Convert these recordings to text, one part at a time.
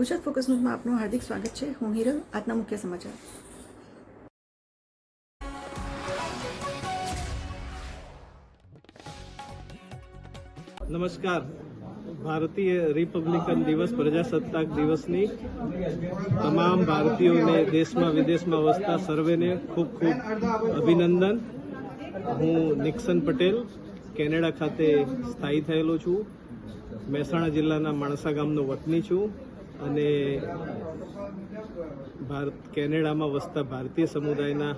Gujarat focus ન્યૂઝમાં આપનું હાર્દિક સ્વાગત છે. હું હિરલ, આજના મુખ્ય સમાચાર. નમસ્કાર. ભારતીય રિપબ્લિકન દિવસ, પ્રજાસત્તાક દિવસની તમામ ભારતીયોને દેશમાં વિદેશમાં વસતા સર્વેને ખૂબ ખૂબ અભિનંદન. હું નિક્સન પટેલ, કેનેડા ખાતે સ્થાયી થયેલો છું. મહેસાણા જિલ્લાના માણસા ગામનો વતની છું. અને ભારત કેનેડામાં વસતા ભારતીય સમુદાયના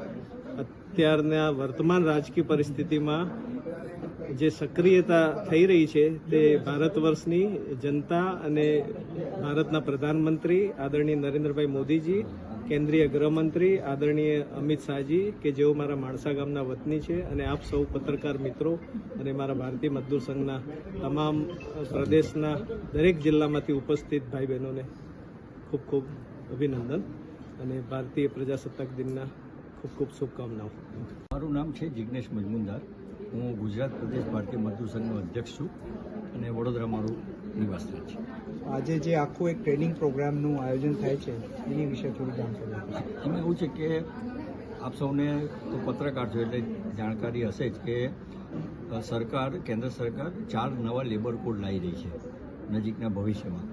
અત્યારના વર્તમાન રાજકીય પરિસ્થિતિમાં જે સક્રિયતા થઈ રહી છે તે ભારત વર્ષની જનતા અને ભારતના પ્રધાનમંત્રી આદરણીય નરેન્દ્રભાઈ મોદીજી, કેન્દ્રીય ગૃહમંત્રી આદરણીય અમિત શાહજી કે જેઓ મારા માણસા ગામના વતની છે અને આપ સૌ પત્રકાર મિત્રો અને મારા ભારતીય મજદૂર સંઘના તમામ પ્રદેશના દરેક જિલ્લામાંથી ઉપસ્થિત ભાઈ બહેનોને ખૂબ ખૂબ અભિનંદન અને ભારતીય પ્રજાસત્તાક દિનના ખૂબ ખૂબ શુભકામનાઓ. મારું નામ છે જિગ્નેશ મજમુનદાર હું ગુજરાત પ્રદેશ ભારતીય મજદૂર સંઘનો અધ્યક્ષ છું અને વડોદરા મારું નિવાસસ્થાન છે. આજે જે આખું એક ટ્રેનિંગ પ્રોગ્રામનું આયોજન થાય છે એની વિશે થોડી જાણકારી એમાં એવું છે કે આપ સૌને તો પત્રકાર છો એટલે જાણકારી હશે જ કે સરકાર કેન્દ્ર સરકાર ચાર નવા લેબર કોડ લાવી રહી છે નજીકના ભવિષ્યમાં.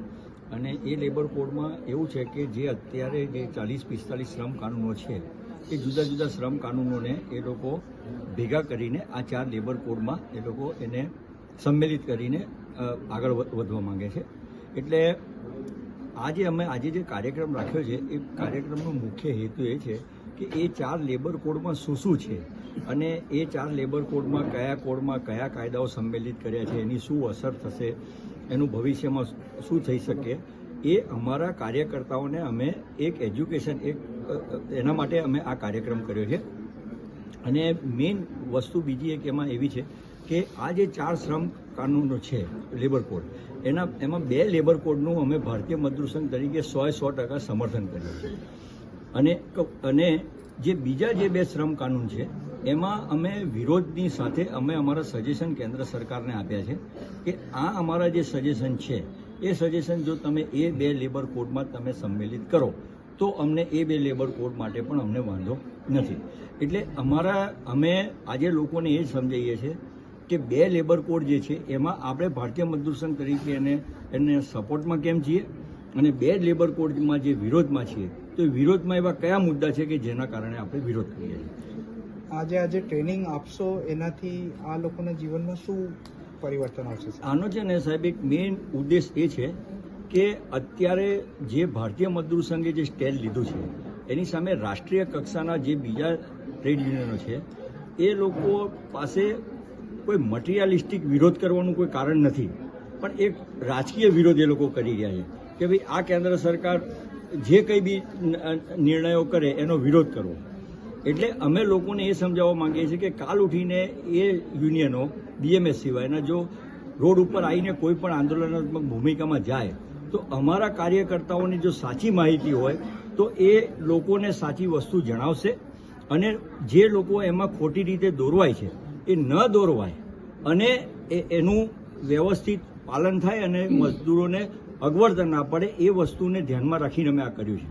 અને એ લેબર કોડમાં એવું છે કે જે અત્યારે જે ચાલીસ પિસ્તાલીસ શ્રમ કાનૂનો છે એ જુદા જુદા શ્રમ કાનૂનોને એ લોકો ભેગા કરીને આ ચાર લેબર કોડમાં એ લોકો એને સંમેલિત કરીને આગળ વધ- વધવા માંગે છે. એટલે આજે અમે, આજે જે કાર્યક્રમ રાખ્યો છે, એ કાર્યક્રમનો મુખ્ય હેતુ એ છે કે એ ચાર લેબર કોડમાં શું શું છે અને એ ચાર લેબર કોડમાં કયા કોડમાં કયા કાયદાઓ સંમેલિત કર્યા છે, એની શું અસર થશે, એનું ભવિષ્યમાં શું થઈ શકે, એ અમારા કાર્યકર્તાઓને અમે એક એજ્યુકેશન, એક એના માટે અમે આ કાર્યક્રમ કર્યો છે. અને મેઇન વસ્તુ બીજી એક એમાં એવી છે કે આ જે ચાર શ્રમ કાનૂનો છે લેબર કોડ એના, એમાં બે લેબર કોડનું અમે ભારતીય મજદૂર સંઘ તરીકે સો સો ટકા સમર્થન કર્યું છે. અને અને જે બીજા જે બે શ્રમ કાનૂન છે, એમાં અમે વિરોધની સાથે અમે અમારા સજેશન કેન્દ્ર સરકારને આપ્યા છે કે આ અમારા જે સજેશન છે, એ સજેશન જો તમે એ બે લેબર કોડમાં તમે સંમેલિત કરો તો અમને એ બે લેબર કોડ માટે પણ અમને વાંધો નથી. એટલે અમારા અમે આજે લોકોને એ જ સમજાવીએ છીએ કે બે લેબર કોડ જે છે એમાં આપણે ભારતીય મજદૂર સંઘ તરીકે એને એને સપોર્ટમાં કેમ છીએ? અને બે લેબર કોડમાં જે વિરોધમાં છીએ તો એ વિરોધમાં એવા કયા મુદ્દા છે કે જેના કારણે આપણે વિરોધ કરીએ છીએ? આજે આજે ટ્રેનિંગ આપશો એનાથી આ લોકોના જીવનમાં શું પરિવર્તન આવશે? આનો છે ને સાહેબ એક મેઇન ઉદ્દેશ એ છે કે અત્યારે જે ભારતીય મજદૂર સંઘે જે સ્ટેન્ડ લીધું છે, એની સામે રાષ્ટ્રીય કક્ષાના જે બીજા ટ્રેડ યુનિયનો છે, એ લોકો પાસે કોઈ મટીરિયાલિસ્ટિક વિરોધ કરવાનું કોઈ કારણ નથી. પણ એક રાજકીય વિરોધ એ લોકો કરી રહ્યા છે કે ભાઈ આ કેન્દ્ર સરકાર જે કંઈ બી નિર્ણયો કરે એનો વિરોધ કરવો એટલે અમે લોકોને એ સમજાવવા માંગીએ છીએ કે કાલ ઉઠીને એ યુનિયનો બીએમએસ સિવાયના, જો રોડ ઉપર આવીને કોઈ પણ આંદોલનાત્મક ભૂમિકામાં જાય તો અમારા કાર્યકર્તાઓની જો સાચી માહિતી હોય તો એ લોકોને સાચી વસ્તુ જણાવશે અને જે લોકો એમાં ખોટી રીતે દોરવાય છે એ ન દોરવાય અને એ એનું વ્યવસ્થિત પાલન થાય અને મજદૂરોને અગવડતા ના પડે એ વસ્તુને ધ્યાનમાં રાખીને અમે આ કર્યું છે.